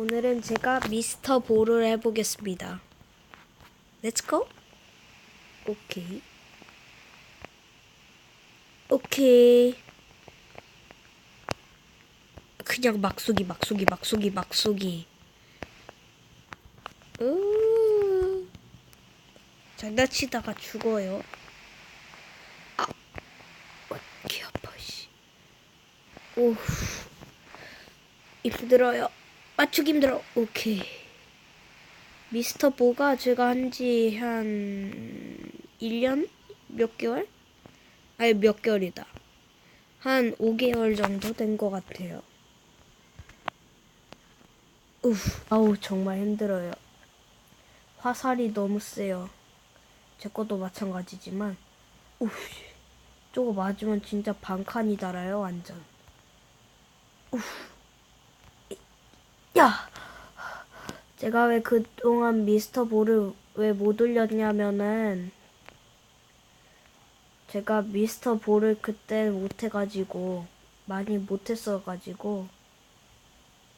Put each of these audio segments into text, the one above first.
오늘은 제가 미스터 볼을 해보겠습니다. Let's go. 오케이. 오케이. 그냥 막 쏘기, 막 쏘기, 막 쏘기, 막 쏘기. 으. 장난치다가 죽어요. 아, 어, 개 아파 씨. 오, 힘들어요. 맞추기 힘들어. 오케이. 미스터 보가 제가 한 지 한 1년? 몇 개월? 아니 몇 개월이다. 한 5개월 정도 된 것 같아요. 우, 아우 정말 힘들어요. 화살이 너무 세요. 제 것도 마찬가지지만, 우, 저거 맞으면 진짜 반칸이 달아요 완전. 우, 야, 제가 왜 그동안 미스터 볼을 왜 못 올렸냐면은 제가 미스터 볼을 그때 못해가지고 많이 못했어가지고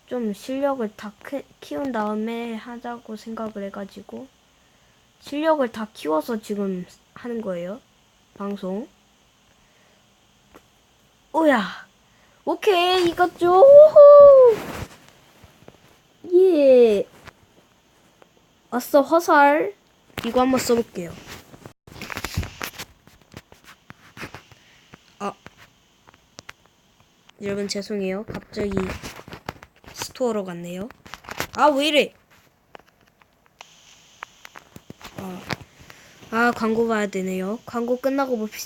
좀 실력을 다 키, 키운 다음에 하자고 생각을 해가지고 실력을 다 키워서 지금 하는 거예요 방송? 오야. 오케이 이것 좀 예. 아싸 화살 이거 한번 써볼게요. 아 여러분 죄송해요. 갑자기 스토어로 갔네요. 아 왜 이래? 아, 아 광고 봐야 되네요. 광고 끝나고 봅시다.